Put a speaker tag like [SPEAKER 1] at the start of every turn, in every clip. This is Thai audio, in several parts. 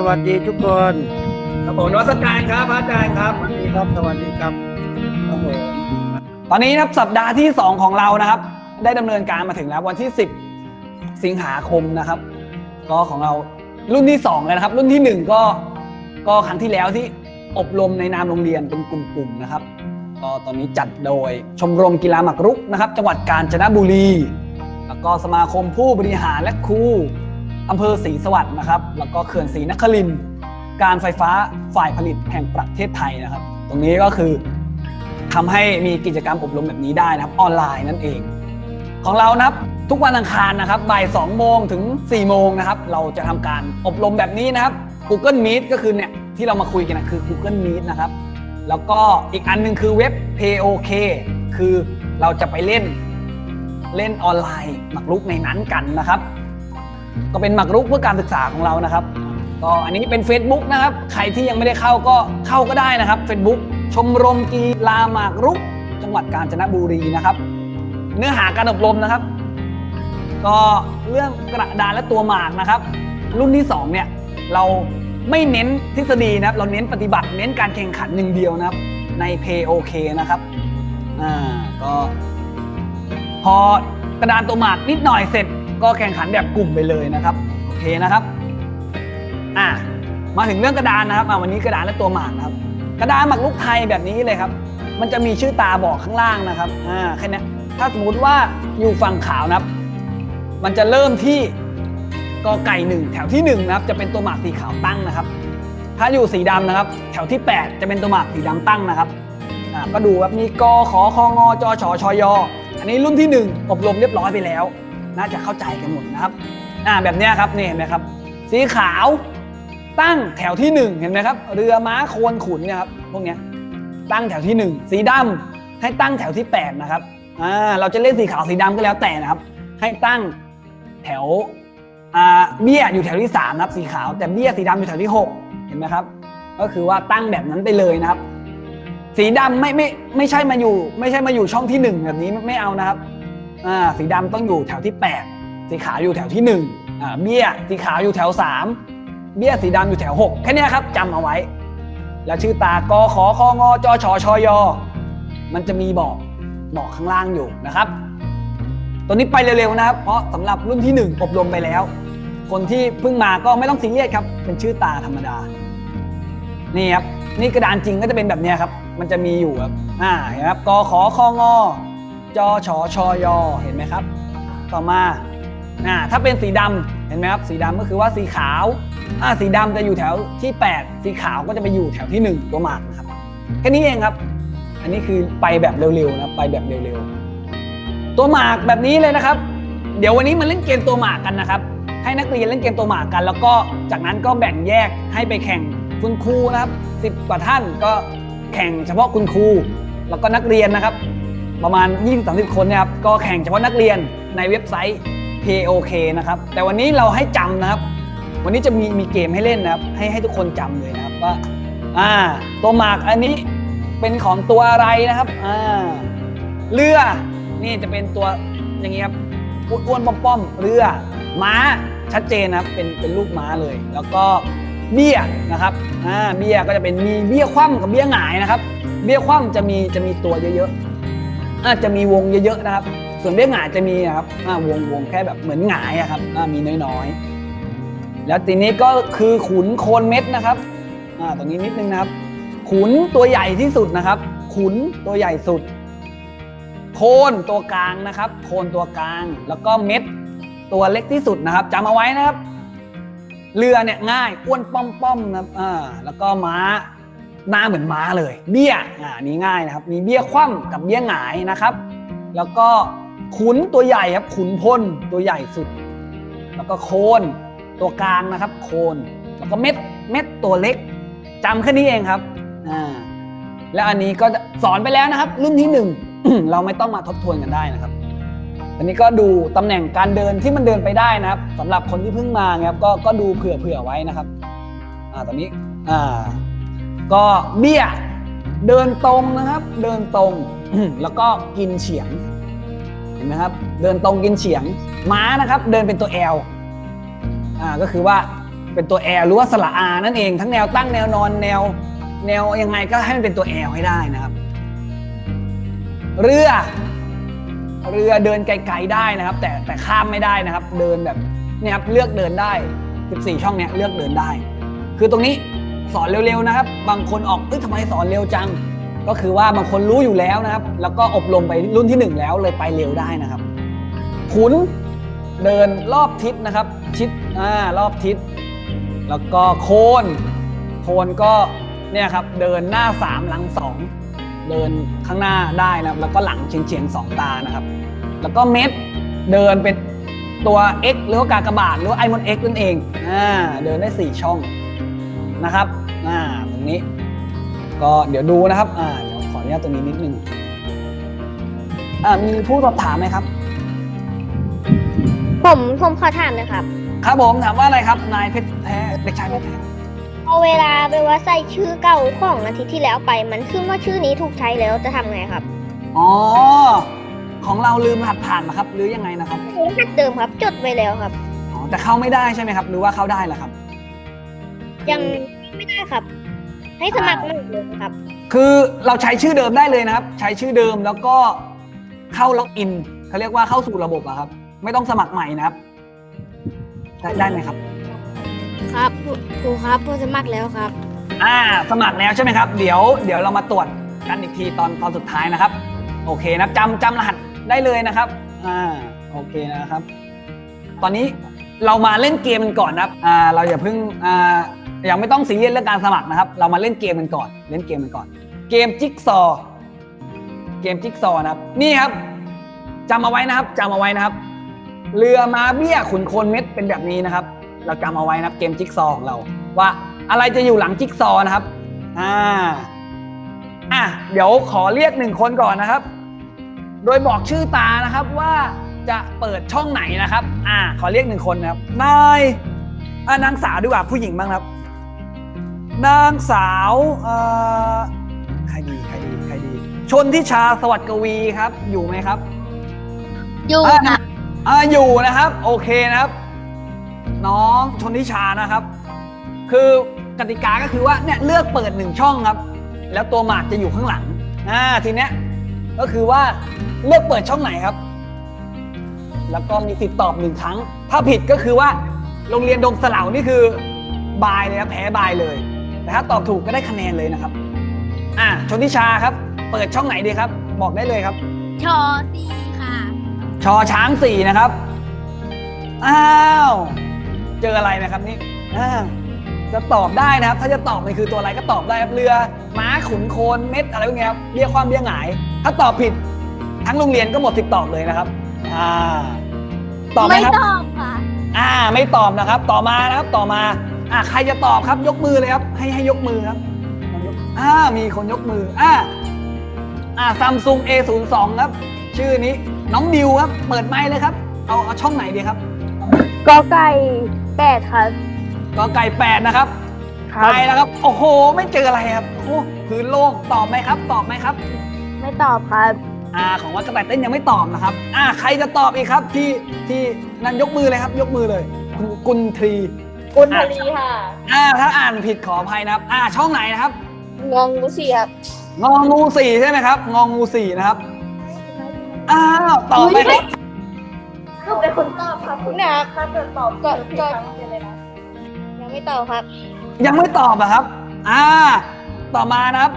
[SPEAKER 1] สวัสดีทุกคน
[SPEAKER 2] ครับผมนวัตการครับพระอาจารย์ครับ
[SPEAKER 1] สวัสดีครับสวัสดีครับ
[SPEAKER 2] ครับผมตอนนี้นะครับสัปดาห์ที่ 2 ของเรานะครับ ได้ดำเนินการมาถึงแล้ววันที่ 10 สิงหาคมนะครับ ก็ของเรารุ่นที่2เลยนะครับ รุ่นที่ 1 ก็ก็ครั้งที่แล้วที่อบรมในนามโรงเรียนเป็นกลุ่มๆนะครับก็ตอนนี้จัดโดยชมรมกีฬาหมากรุกนะครับ จังหวัดกาญจนบุรี แล้วก็สมาคมผู้บริหารและครู อำเภอศรีสวัสดิ์นะครับ แล้วก็เขื่อนศรีนครินทร์การไฟฟ้าฝ่ายผลิตแห่งประเทศไทยนะครับ ตรงนี้ก็คือทำให้มีกิจกรรมอบรมแบบนี้ได้นะครับออนไลน์นั่นเอง ของเรานะครับทุกวันอังคารนะครับบ่าย2โมงถึง 4 โมงนะครับ เราจะทำการอบรมแบบนี้นะครับ Google Meet ก็คือเนี่ยที่เรามาคุยกันนะคือ Google Meet นะครับ แล้วก็อีกอันหนึงคือเว็บ POK คือเราจะไปเล่นเล่นออนไลน์หมากรุกในนั้นกันนะครับ ก็เป็นหมากรุกเพื่อการศึกษาของเรานะครับ ก็อันนี้เป็น Facebook นะครับ ใครที่ยังไม่ได้เข้าก็เข้าก็ได้นะครับ Facebook ชมรมกีฬาหมากรุก จังหวัดกาญจนบุรีนะครับ เนื้อหาการอบรมนะครับ ก็เรื่องกระดานและตัวหมากนะครับ รุ่นที่2เนี่ยเราไม่เน้นทฤษฎีนะครับ เราเน้นปฏิบัติเน้นการแข่งขันหนึ่งเดียวนะครับ ใน POK นะครับอ่าก็พอกระดานตัวหมากนิดหน่อยเสร็จ ก็แข่งขันแบบกลุ่มไปเลยนะครับโอเคนะครับอะมาถึงเรื่องกระดานนะครับอะวันนี้กระดานและตัวหมากนะครับ กระดานหมากรุกไทยแบบนี้เลยครับ มันจะมีชื่อตาบอกข้างล่างนะครับอ่าแค่นี้ถ้าสมมติว่าอยู่ฝั่งขาวนะครับ มันจะเริ่มที่กอไก่หนึ่งแถวที่หนึ่งนะครับจะเป็นตัวหมากสีขาวตั้งนะครับ ถ้าอยู่สีดำนะครับ แถวที่ 8 จะเป็นตัวหมากสีดำตั้งนะครับอ่าก็ดูว่ามีกอขอคองอจอชอชอยออันนี้รุ่นที่ 1 อบรมเรียบร้อยไปแล้ว น่าจะเข้าใจกันหมดนะครับอ่าแบบเนี้ยครับนี่เห็นไหมครับ สีขาวตั้งแถวที่ 1 เห็นไหมครับ เรือม้าโคนขุนเนี่ยครับพวกเนี้ยตั้งแถวที่ 1 สีดำให้ตั้งแถวที่ 8 นะครับอ่าเราจะเล่นสีขาวสีดำก็แล้วแต่นะครับ ให้ตั้งแถวอ่าเบี้ยอยู่แถวที่3นะครับสีขาวแต่เบี้ยสีดำอยู่แถวที่ 6 เห็นไหมครับ ก็คือว่าตั้งแบบนั้นไปเลยนะครับ สีดำไม่ไม่ไม่ใช่มาอยู่ ไม่ใช่มาอยู่ช่องที่หนึ่งแบบนี้ไม่เอานะครับ อ่าสีดำต้องอยู่แถวที่ 8 สีขาวอยู่แถวที่1อ่าเบี้ยสีขาวอยู่แถว 3 เบี้ยสีดำอยู่แถว 6 แค่นี้ครับจำเอาไว้ แล้วชื่อตากอขอคองอจอชอชอยอ มันจะมีบอกบอกข้างล่างอยู่นะครับ ตัวนี้ไปเร็วๆนะครับ เพราะสำหรับรุ่นที่ 1 อบรมไปแล้ว คนที่เพิ่งมาก็ไม่ต้องซีเรียสครับ เป็นชื่อตาธรรมดา นี่ครับนี่กระดานจริงก็จะเป็นแบบนี้ครับ มันจะมีอยู่ครับอ่าเห็นครับกอขอคองอ จอชอชอยอเห็นไหมครับ ต่อมาอ่าถ้าเป็นสีดำเห็นไหมครับ สีดำก็คือว่าสีขาวอ่าสีดำจะอยู่แถวที่ 8 สีขาวก็จะไปอยู่แถวที่ 1 ตัวหมากนะครับแค่นี้เองครับ อันนี้คือไปแบบเร็วๆนะไปแบบเร็วๆ ตัวหมากแบบนี้เลยนะครับ เดี๋ยววันนี้มาเล่นเกมตัวหมากกันนะครับ ให้นักเรียนเล่นเกมตัวหมากกัน แล้วก็จากนั้นก็แบ่งแยกให้ไปแข่งคุณครูนะครับสิบกว่าท่านก็แข่งเฉพาะคุณครูแล้วก็นักเรียนนะครับ ประมาณ 20-30 คนนี่ยครับ ก็แข่งเฉพาะนักเรียนในเว็บไซต์ POK นะครับ แต่วันนี้เราให้จำนะครับ วันนี้จะมีมีเกมให้เล่นนะครับ ให้ให้ทุกคนจำเลยนะครับว่าอ่าตัวหมากอันนี้เป็นของตัวอะไรนะครับอ่าเรือนี่จะเป็นตัวอย่างนี้ครับอ้วนๆป้อมๆเรือม้าชัดเจนนะครับเป็นเป็นลูกม้าเลย แล้วก็เบี้ยนะครับอ่าเบี้ยก็จะเป็นมีเบี้ยคว่ำกับเบี้ยหงายนะครับ เบี้ยคว่ำจะมีจะมีตัวเยอะๆ อาจะมีวงเยอะๆนะครับ ส่วนเบี้ยหงายจะมีนะครับอ่าวงวงแค่แบบเหมือนหงายอะครับอ่ามีน้อยๆ แล้วทีนี้ก็คือขุนโคนเม็ดนะครับอ่าตรงนี้นิดนึงนะครับ ขุนตัวใหญ่ที่สุดนะครับ ขุนตัวใหญ่สุด โคนตัวกลางนะครับ โคนตัวกลางแล้วก็เม็ดตัวเล็กที่สุดนะครับจำเอาไว้นะครับ เรือเนี่ยง่ายอ้วนป้อมๆนะครับอ่าแล้วก็ม้า หน้าเหมือนม้าเลย เบี้ยอ่านี้ง่ายนะครับ มีเบี้ยคว่ำกับเบี้ยหงายนะครับ แล้วก็ขุนตัวใหญ่ครับ ขุนพลตัวใหญ่สุด แล้วก็โคนตัวกลางนะครับ โคน แล้วก็เม็ดเม็ดตัวเล็กจำแค่นี้เองครับอ่าแล้วอันนี้ก็สอนไปแล้วนะครับ รุ่นที่หนึ่งเราไม่ต้องมาทบทวนกันได้นะครับอันนี้ก็ดูตำแหน่งการเดินที่มันเดินไปได้นะครับสำหรับคนที่เพิ่งมาครับก็ก็ดูเผื่อเผื่อไว้นะครับ อ่าตอนนี้อ่า ก็เบี้ยเดินตรงนะครับ เดินตรงแล้วก็กินเฉียงเห็นไหมครับ เดินตรงกินเฉียง ม้านะครับ เดินเป็นตัว L อ่าก็คือว่าเป็นตัว L หรือว่าสระอานั่นเองทั้งแนวตั้งแนวนอนแนว แนวยังไงก็ให้มันเป็นตัว L ให้ได้นะครับ เรือ เรือเดินไกลๆได้นะครับ แต่แต่ข้ามไม่ได้นะครับ เดินแบบเนี่ยครับเลือกเดินได้ 14 ช่องเนี้ยเลือกเดินได้ คือตรงนี้ สอนเร็วๆนะครับ บางคนออกเอ้ยทำไมสอนเร็วจัง ก็คือว่าบางคนรู้อยู่แล้วนะครับ แล้วก็อบรมไปรุ่นที่หนึ่งแล้วเลยไปเร็วได้นะครับขุนเดินรอบทิศนะครับ ชิดอ่ารอบทิศ แล้วก็โคนโคนก็เนี่ยครับเดินหน้าสามหลังสองเดินข้างหน้าได้นะครับแล้วก็หลังเฉียงเฉียงๆสองตานะครับ แล้วก็เม็ดเดินเป็นตัว X หรือว่ากากบาทหรือว่าไอมอน X นั่นเองอ่าเดินได้ 4 ช่อง นะครับอ่าตรงนี้ ก็เดี๋ยวดูนะครับอ่าเดี๋ยวขออนุญาตตรงนี้นิดนึงอ่ามีผู้สอบถามไหมครับ
[SPEAKER 1] ผมผมขอถามหนะครับ
[SPEAKER 2] ครับผมถามว่าอะไรครับนายเพชรแท้เด็กชายเพชรแท้
[SPEAKER 1] เอาเวลาไปว่าใส่ชื่อเก่าของอาทิตย์ที่แล้วไป มันขึ้นว่าชื่อนี้ถูกใช้แล้วจะทำไงครับ
[SPEAKER 2] อ๋อของเราลืมรหัสผ่านมาครับ หรือยังไงนะครับ
[SPEAKER 1] รหัสเดิมครับ จดไว้แล้วครับ
[SPEAKER 2] อ๋อแต่เข้าไม่ได้ใช่ไหมครับ หรือว่าเข้าได้ล่ะครับ
[SPEAKER 1] ยังไม่ได้ครับ ให้สมัครใหม่เลยครับ
[SPEAKER 2] คือเราใช้ชื่อเดิมได้เลยนะครับ ใช้ชื่อเดิมแล้วก็เข้าล็อกอินเขาเรียกว่าเข้าสู่ระบบอะครับ ไม่ต้องสมัครใหม่นะครับ ได้ได้ไหมครับ
[SPEAKER 3] ครับครูครับผู้สมัครแล้วครับ
[SPEAKER 2] อ่า สมัครแล้วใช่ไหมครับ เดี๋ยวเดี๋ยวเรามาตรวจกันอีกทีตอนตอนสุดท้ายนะครับ โอเคนะจำจำรหัสได้เลยนะครับ อ่า โอเคนะครับ ตอนนี้เรามาเล่นเกมกันก่อนนะครับ อ่า เราอย่าเพิ่ง อ่า ยังไม่ต้องซีเรียสเรื่องการสมัครนะครับ เรามาเล่นเกมกันก่อน เล่นเกมกันก่อน เกมจิ๊กซอว์เกมจิ๊กซอว์นะครับ นี่ครับจำเอาไว้นะครับจำเอาไว้นะครับ เรือมาเบี้ยขุนโคนเม็ดเป็นแบบนี้นะครับ เราจำเอาไว้นะครับ เกมจิ๊กซอว์ของเรา ว่าอะไรจะอยู่หลังจิ๊กซอว์นะครับ อ่า อะ เดี๋ยวขอเรียกหนึ่งคนก่อนนะครับ โดยบอกชื่อตานะครับว่าจะเปิดช่องไหนนะครับ อ่า ขอเรียกหนึ่งคนนะครับ นายอ่านางสาวดีกว่าผู้หญิงบ้างครับ นางสาวเอ่อใครดีใครดีใครดี ชนทิชาสวัสดิ์กวีครับ อยู่ไหมครับ
[SPEAKER 3] อยู่
[SPEAKER 2] อ่า
[SPEAKER 3] ค่ะ
[SPEAKER 2] อ่าอยู่นะครับ โอเคนะครับ น้องชนทิชานะครับ คือกติกาก็คือว่าเนี่ยเลือกเปิดหนึ่งช่องครับ แล้วตัวหมากจะอยู่ข้างหลังอ่าทีเนี้ยก็คือว่าเลือกเปิดช่องไหนครับ แล้วก็มีสิทธิ์ตอบหนึ่งครั้ง ถ้าผิดก็คือว่าโรงเรียนดงสเหลานี่คือบายเลยครับแพ้บายเลย แต่ถ้าตอบถูกก็ได้คะแนนเลยนะครับ อ่าชนทิชาครับ เปิดช่องไหนดีครับ บอกได้เลยครับ
[SPEAKER 3] ชอซีค่ะ
[SPEAKER 2] ชอช้างสี่นะครับ อ้าวเจออะไรนะครับนี่อ่าจะตอบได้นะครับ ถ้าจะตอบมันคือตัวอะไรก็ตอบได้ครับเรือ ม้าขุนโคนเม็ดอะไรพวกเนี้ยครับเรียกความเรียกหงาย ถ้าตอบผิด ทั้งโรงเรียนก็หมดสิทธิ์ตอบเลยนะครับ อ่า ตอบไหม
[SPEAKER 3] ไม่
[SPEAKER 2] ครับ
[SPEAKER 3] ตอบค่ะ
[SPEAKER 2] อ่า ไม่ตอบนะครับ ต่อมานะครับ ต่อมา อ่าใครจะตอบครับยกมือเลยครับ ให้ให้ยกมือครับลองยกอ่ามีคนยกมืออ่าอ่าซัมซุง A02 ครับ ชื่อนี้น้องดิวครับ เปิดไมค์เลยครับ เอาเอาช่องไหนดีครับ
[SPEAKER 1] กอไก่แปดครับ
[SPEAKER 2] กอไก่แปดนะครับไปแล้วครับ โอ้โห ไม่เจออะไรครับโอ้โหพื้นโล่งตอบไหมครับ ตอบไหมครับ
[SPEAKER 1] ไม่ตอบครับ
[SPEAKER 2] อ่าของวัดกระต่ายเต้นยังไม่ตอบนะครับอ่าใครจะตอบอีกครับที่ที่นั่นยกมือเลยครับ ยกมือเลย คุณกุนทรี
[SPEAKER 1] กุลทลีค่ะ
[SPEAKER 2] อ่าถ้าอ่านผิดขออภัยนะครับ อ่าช่องไหนนะครับ
[SPEAKER 1] งงกุสี่ครับ
[SPEAKER 2] งองูสี่ใช่ไหมครับ งองูสี่นะครับอ้าวตอบไหมครับ
[SPEAKER 1] ก็เป็นคนตอบครับคุณนะครับถ้าเกิดตอบก็ก็ยังไม่ตอบครับ
[SPEAKER 2] ยังไม่ตอบอะครับ อ่า ต่อมานะครับ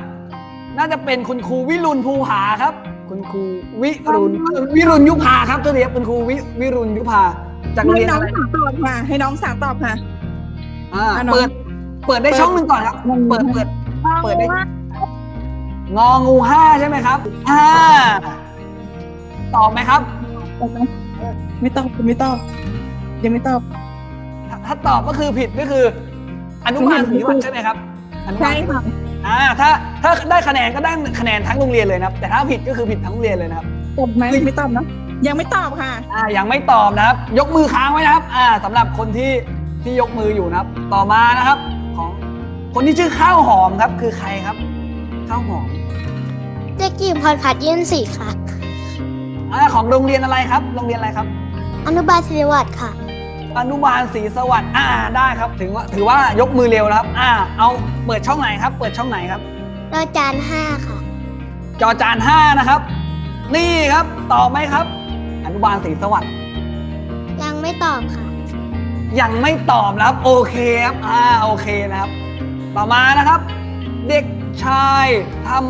[SPEAKER 2] น่าจะเป็นคุณครูวิรุณภูผาครับ คุณครูวิรุณวิรุณยุพาครับตัวเดียวคุณครูวิวิรุณยุพาจากโรง
[SPEAKER 4] ให้
[SPEAKER 2] เรียน
[SPEAKER 4] น้อ
[SPEAKER 2] อะ
[SPEAKER 4] ง
[SPEAKER 2] ไร
[SPEAKER 4] สาวตอบค่ะ ให้น้องสาวตอบค่ะ
[SPEAKER 2] อ่า
[SPEAKER 4] อะน้อง
[SPEAKER 2] เปิด เปิดได้ช่องหนึ่งก่อนครับ เปิด เปิด เปิดได้ งองูห้าใช่ไหมครับอ่าตอบไหมครับ
[SPEAKER 4] ไม่ตอบไม่ตอบยังไม่ตอบ
[SPEAKER 2] ถ้าถ้าตอบก็คือผิดก็คืออนุบาลศรีวัฒน์ใช่ไหมครับอนุบา
[SPEAKER 4] ใช่
[SPEAKER 2] ล
[SPEAKER 4] ค่ะ
[SPEAKER 2] อ่าถ้าถ้าได้คะแนนก็ได้คะแนนทั้งโรงเรียนเลยนะครับ แต่ถ้าผิดก็คือผิดทั้งโรงเรียนเลยนะครับ
[SPEAKER 4] ตอบไหมไม่ตอบเนอะยังไม่ตอบค่ะ
[SPEAKER 2] อ่ายังไม่ตอบนะครับ ยกมือค้างไว้นะครับ อ่าสำหรับคนที่ ที่ยกมืออยู่นะครับ ต่อมานะครับ ของคนที่ชื่อข้าวหอมครับคือใครครับ ข้าวหอม
[SPEAKER 1] เด็กหญิงพรพัฒน์ยื่นสีค่ะ
[SPEAKER 2] อ่าของโรงเรียนอะไรครับ โรงเรียนอะไรครับ
[SPEAKER 1] อนุบาลศิริวัตรค่ะ
[SPEAKER 2] อนุบาลศรีสวัสดิ์อ่าได้ครับถึงว่าถือว่ายกมือเร็วนะครับ อ่า เอาเปิดช่องไหนครับ เปิดช่องไหนครับ
[SPEAKER 1] จอจานห้าค่ะ
[SPEAKER 2] จอจานห้านะครับ นี่ครับตอบไหมครับ อนุบาลศรีสวัสดิ์
[SPEAKER 1] ยังไม่ตอบค่ะ
[SPEAKER 2] ยังไม่ตอบนะครับโอเคครับอ่าโอเคนะครับ ต่อมานะครับ เด็กชายธรรม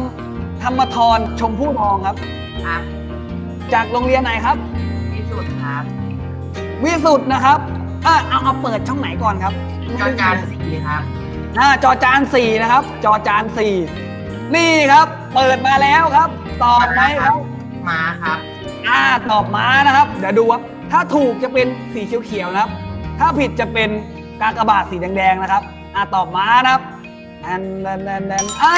[SPEAKER 2] ธรรมทรชมพู่ทองครับ
[SPEAKER 5] ครับ
[SPEAKER 2] จากโรงเรียนไหนครับ
[SPEAKER 5] ที่สุดครับ
[SPEAKER 2] วิสุทธ์นะครับอ่าเอาเอาเปิดช่องไหนก่อนครับ
[SPEAKER 5] จอจานสีครับ
[SPEAKER 2] อ่าจอจานสี่นะครับ จอจานสี่นี่ครับ เปิดมาแล้วครับ ตอบไหมครับ
[SPEAKER 5] ม้าครับ
[SPEAKER 2] อ่าตอบม้านะครับ เดี๋ยวดูครับถ้าถูกจะเป็นสีเขียวๆนะครับ ถ้าผิดจะเป็นกากบาทสีแดงๆนะครับ อ่าตอบม้านะครับอันนันนันนันอ่า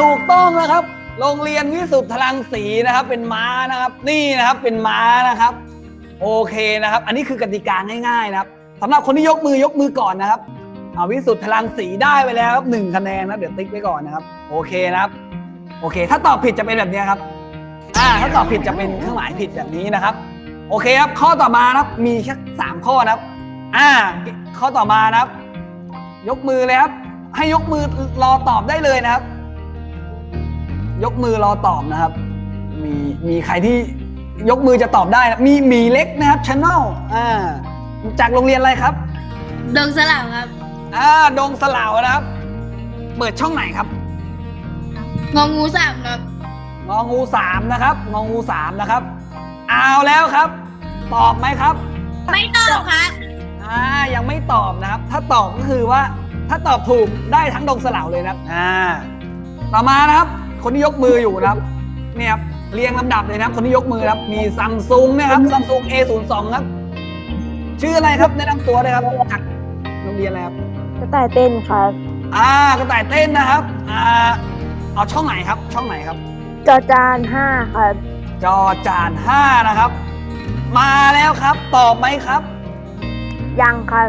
[SPEAKER 2] ถูกต้องนะครับ โรงเรียนวิสุทธ์พลังสีนะครับ เป็นม้านะครับ นี่นะครับเป็นม้านะครับ โอเคนะครับ อันนี้คือกติกาง่ายๆนะครับสำหรับคนที่ยกมือยกมือก่อนนะครับเอาวิสุทธ์พลังสีได้ไปแล้วครับหนึ่งคะแนนนะเดี๋ยวติ๊กไว้ก่อนนะครับ โอเคนะครับ โอเค ถ้าตอบผิดจะเป็นแบบนี้ครับ อ่า ถ้าตอบผิดจะเป็นเครื่องหมายผิดแบบนี้นะครับ โอเคครับ ข้อต่อมานะครับ มีแค่สามข้อนะครับ อ่าข้อต่อมานะครับ ยกมือเลยครับ ให้ยกมือรอตอบได้เลยนะครับ ยกมือรอตอบนะครับ มีมีใครที่ยกมือจะตอบได้นะมีหมีเล็กนะครับช n น e l อ่าจากโรงเรียนอะไรครับ
[SPEAKER 3] ดงสลับครับ
[SPEAKER 2] อ่าดงสลาวนะครับ เปิดช่องไหนครับ
[SPEAKER 3] งองูสามครับ
[SPEAKER 2] งองูสามนะครับงองูสามนะครับ เอาแล้วครับ ตอบไหมครับ
[SPEAKER 3] ไม่ตอบครับ
[SPEAKER 2] อ่ายังไม่ตอบนะครับ ถ้าตอบก็คือว่าถ้าตอบถูกได้ทั้งดงสลาวเลยนะครับอ่าต่อมานะครับ คนที่ยกมืออยู่นะครับ เนี่ยครับเรียงลำดับเลยนะครับ คนที่ยกมือนะครับ มีซัมซุงนะครับซัมซุง A02 ครับ ชื่ออะไรครับแนะนำตัวเลยครับจากโรงเรียนอะไรครับ
[SPEAKER 4] กระต่ายเต้นครับ
[SPEAKER 2] อ่ากระต่ายเต้นนะครับอ่าเอาช่องไหนครับ ช่องไหนครับ
[SPEAKER 4] จอจานห้าครับ
[SPEAKER 2] จอจานห้านะครับ มาแล้วครับ ตอบไหมครับ
[SPEAKER 4] ยังครับ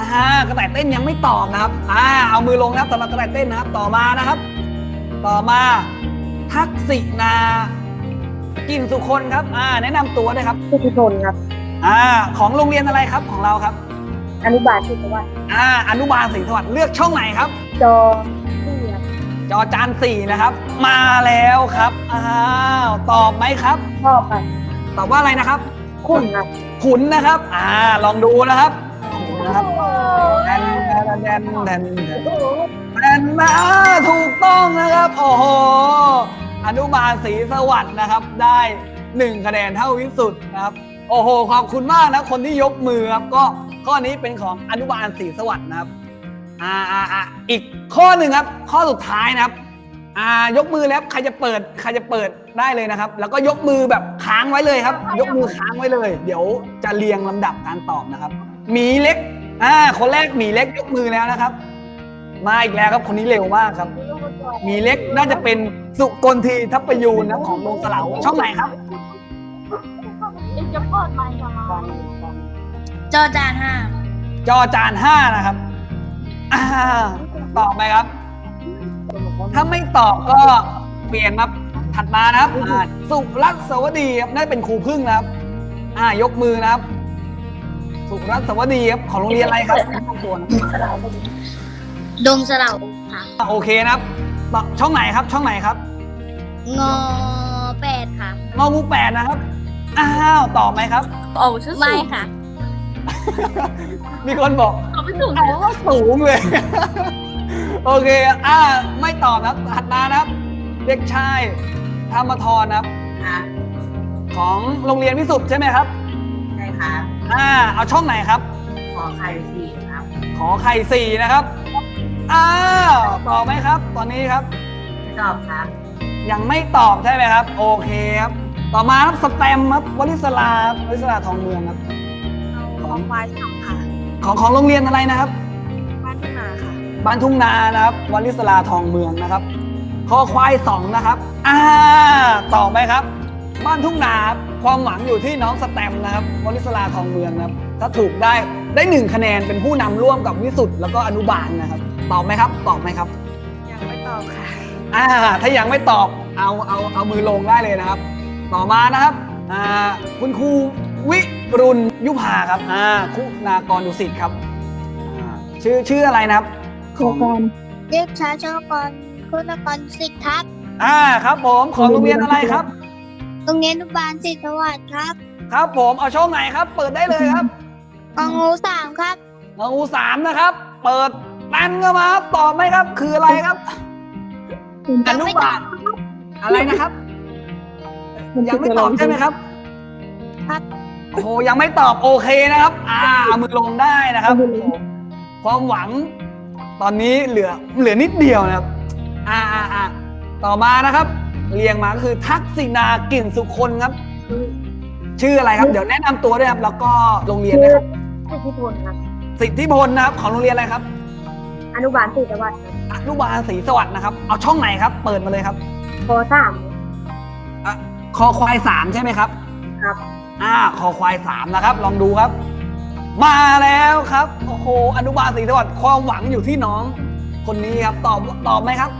[SPEAKER 2] อ่ากระต่ายเต้นยังไม่ตอบนะครับอ่าเอามือลงนะครับสำหรับกระต่ายเต้นนะครับ ต่อมานะครับ ต่อมา ทักษินากินสุคนครับ อ่า แนะนำตัวด้วยครับ
[SPEAKER 4] พุทธิพลครับ
[SPEAKER 2] อ่าของโรงเรียนอะไรครับของเราครับ
[SPEAKER 4] อนุบาลที่สวัสดิ์
[SPEAKER 2] อ่าอนุบาลศรีสวัสดิ์เลือกช่องไหนครับ
[SPEAKER 4] จอที่ครับ
[SPEAKER 2] จอจานสี่นะครับ มาแล้วครับอ้าวตอบไหมครับ
[SPEAKER 4] ชอบครับ
[SPEAKER 2] ตอบว่าอะไรนะครับ
[SPEAKER 4] คุณครับ
[SPEAKER 2] ขุนนะครับ อ่า ลองดูนะครับนะครับแดนแดนแดนแดนแดนนะถูกต้องนะครับ โอ้โห อนุบาลศรีสวัสดิ์นะครับ ได้หนึ่งคะแนนเท่าวิสุทธ์นะครับ โอ้โห ขอบคุณมากนะ คนที่ยกมือครับ ก็ข้อนี้เป็นของอนุบาลศรีสวัสดิ์นะครับ อ่าอ่าอ่าอีกข้อหนึ่งครับ ข้อสุดท้ายนะครับ อ่ายกมือแล้วใครจะเปิดใครจะเปิดได้เลยนะครับ แล้วก็ยกมือแบบค้างไว้เลยครับ ยกมือค้างไว้เลย เดี๋ยวจะเรียงลำดับการตอบนะครับหมีเล็กอ่าคนแรกหมีเล็กยกมือแล้วนะครับ มาอีกแล้วครับคนนี้เร็วมากครับหมีเล็กน่าจะเป็นสุกลทีทัพประยูนนะของโรงสลาวช่องไหนครับ
[SPEAKER 3] จอจานห้า
[SPEAKER 2] จอจานห้านะครับอ่าตอบไหมครับ ถ้าไม่ตอบก็เปลี่ยนมาถัดมานะครับอ่าสุรัตน์สวัสดีครับน่าจะเป็นครูพึ่งนะครับ อ่ายกมือนะครับ สุรัตน์สวัสดีครับของโรงเรียนอะไรครับแนะนำตัวนะ
[SPEAKER 3] ดงสลับค่ะ
[SPEAKER 2] อ่าโอเคนะครับตอบช่องไหนครับ ช่องไหนครับ
[SPEAKER 3] งอแปดค่ะ
[SPEAKER 2] งองูแปดนะครับ อ้าวตอบไหมครับ
[SPEAKER 3] ไม่ค่ะ
[SPEAKER 2] มีคนบอก
[SPEAKER 3] ตอบไม่ถูก
[SPEAKER 2] เอาว่าสูงเลย โอเค อ่า ไม่ตอบนะครับถัดมานะครับ เด็กชายธรรมทรนะครับ
[SPEAKER 5] ครับ
[SPEAKER 2] ของโรงเรียนวิสุทธ์ใช่ไหมครับ
[SPEAKER 5] ใช่ครับ
[SPEAKER 2] อ่า เอาช่องไหนครับ
[SPEAKER 5] ขอไข่สี่ครับ
[SPEAKER 2] ขอไข่สี่นะครับ อ้าวตอบไหมครับ ตอนนี้ครับ
[SPEAKER 5] ไม่ตอบครับ
[SPEAKER 2] ยังไม่ตอบใช่ไหมครับ โอเคครับ ต่อมาครับสแตมป์ครับวลิศลาครับวลิศลาทองเมืองครับ
[SPEAKER 4] ของควายสองค่ะ
[SPEAKER 2] ของของโรงเรียนอะไรนะครับ
[SPEAKER 4] บ้านทุ่งนาค่ะ
[SPEAKER 2] บ้านทุ่งนานะครับวลิศลาทองเมืองนะครับคอควายสองนะครับอ่าตอบไหมครับ บ้านทุ่งนาครับความหวังอยู่ที่น้องสแตมป์นะครับวลิศลาทองเมืองนะครับ ถ้าถูกได้ได้หนึ่งคะแนนเป็นผู้นำร่วมกับวิสุทธ์แล้วก็อนุบาลนะครับ ตอบไหมครับ ตอบไหมครับ
[SPEAKER 4] ยังไม่ตอบค่ะ
[SPEAKER 2] อ่าถ้ายังไม่ตอบเอาเอาเอามือลงได้เลยนะครับ ต่อมานะครับอ่าคุณครูวิรุณยุพาครับอ่าคุณากรดุสิตครับอ่าชื่อชื่ออะไรนะครับ
[SPEAKER 4] โครงการ
[SPEAKER 1] เด็กชายชกรคุณกรสิทธิ์ครับ
[SPEAKER 2] อ่าครับผมของโรงเรียนอะไรครับ
[SPEAKER 1] โรงเรียนอนุบาลสิทธวัฒน์ครับ
[SPEAKER 2] ครับผมเอาช่องไหนครับ เปิดได้เลยครับ
[SPEAKER 1] กองงูสามครับ
[SPEAKER 2] งองูสามนะครับ เปิดตันก็มาครับตอบไหมครับ คืออะไรครับอนุบาลอะไรนะครับ ยังไม่ตอบใช่ไหมครับ
[SPEAKER 1] ครับ
[SPEAKER 2] โอ้โหยังไม่ตอบโอเคนะครับ อ่าเอามือลงได้นะครับ
[SPEAKER 4] เอามือลง
[SPEAKER 2] ความหวัง ตอนนี้เหลือเหลือนิดเดียวนะครับอ่าอ่าอ่าต่อมานะครับ เรียงมาก็คือทักษิณากลิ่นสุคนครับ ชื่ออะไรครับ เดี๋ยวแนะนำตัวด้วยครับ แล้วก็โรงเรียนนะครับ
[SPEAKER 1] สิทธิพลครับ
[SPEAKER 2] สิทธิพลนะครับ ของโรงเรียนอะไรครับ
[SPEAKER 1] อนุบาลสิทธวัฒน์ครับ
[SPEAKER 2] อนุบาลศรีสวัสดิ์นะครับ เอาช่องไหนครับ เปิดมาเลยครับ
[SPEAKER 1] ปสาม
[SPEAKER 2] อะคอควายสามใช่ไหมครับ
[SPEAKER 1] ครับ
[SPEAKER 2] อ่า คอควายสามนะครับ ลองดูครับ มาแล้วครับ โอ้โห อนุบาลศรีสวัสดิ์ความหวังอยู่ที่น้อง คนนี้ครับ ตอบ ตอบไหมครับ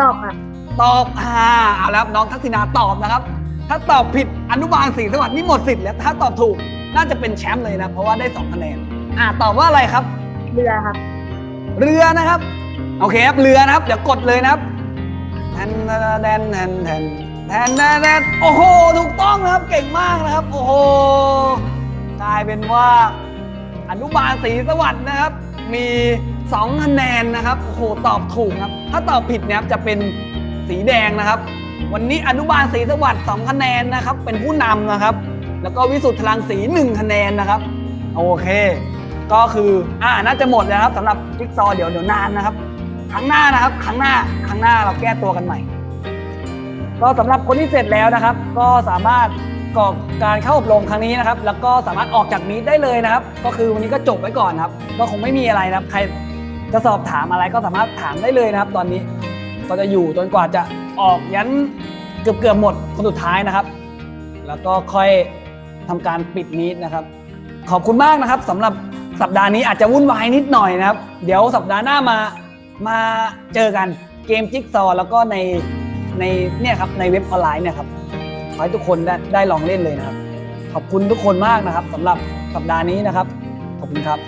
[SPEAKER 1] ตอบครับ
[SPEAKER 2] ตอบ อ่า เอาแล้วครับน้องทักษิณาตอบนะครับ ถ้าตอบผิดอนุบาลศรีสวัสดิ์นี่หมดสิทธิ์แล้ว ถ้าตอบถูกน่าจะเป็นแชมป์เลยนะ เพราะว่าได้สองคะแนน อ่า ตอบว่าอะไรครับ
[SPEAKER 1] เรือครับ
[SPEAKER 2] เรือนะครับ โอเคครับ เรือนะครับ เดี๋ยวกดเลยนะครับแทนแทนแทนแทนแทนแทนแทนโอ้โห ถูกต้องนะครับ เก่งมากนะครับ โอ้โห กลายเป็นว่า อนุบาลศรีสวัสดิ์นะครับ มี2คะแนนนะครับโอ้โหตอบถูกครับ ถ้าตอบผิดเนะครับจะเป็นสีแดงนะครับ วันนี้อนุบาลศรีสวัสดิ์2คะแนนนะครับ เป็นผู้นำนะครับ แล้วก็วิสุทธิ์พลังสี1คะแนนนะครับโอเค ก็คืออ่าน่าจะหมดแล้วครับสำหรับจิ๊กซอเดี๋ยวเดี๋ยวนานนะครับครั้งหน้านะครับครั้งหน้าครั้งหน้าเราแก้ตัวกันใหม่ ก็สำหรับคนที่เสร็จแล้วนะครับ ก็สามารถ กรอการเข้าอบรมครั้งนี้นะครับ แล้วก็สามารถออกจากมีดได้เลยนะครับ ก็คือวันนี้ก็จบไว้ก่อนครับ ก็คงไม่มีอะไรนะครับ ใครจะสอบถามอะไรก็สามารถถามได้เลยนะครับ ตอนนี้ก็จะอยู่จนกว่าจะออกยันเกือบเกือบหมดคนสุดท้ายนะครับ แล้วก็ค่อยทำการปิดมีดนะครับ ขอบคุณมากนะครับสำหรับสัปดาห์นี้อาจจะวุ่นวายนิดหน่อยนะครับ เดี๋ยวสัปดาห์หน้ามามาเจอกันเกมจิ๊กซอแล้วก็ในในเนี่ยครับในเว็บออนไลน์เนี่ยครับ ให้ทุกคนได้ได้ลองเล่นเลยนะครับ ขอบคุณทุกคนมากนะครับสำหรับสัปดาห์นี้นะครับ ขอบคุณครับ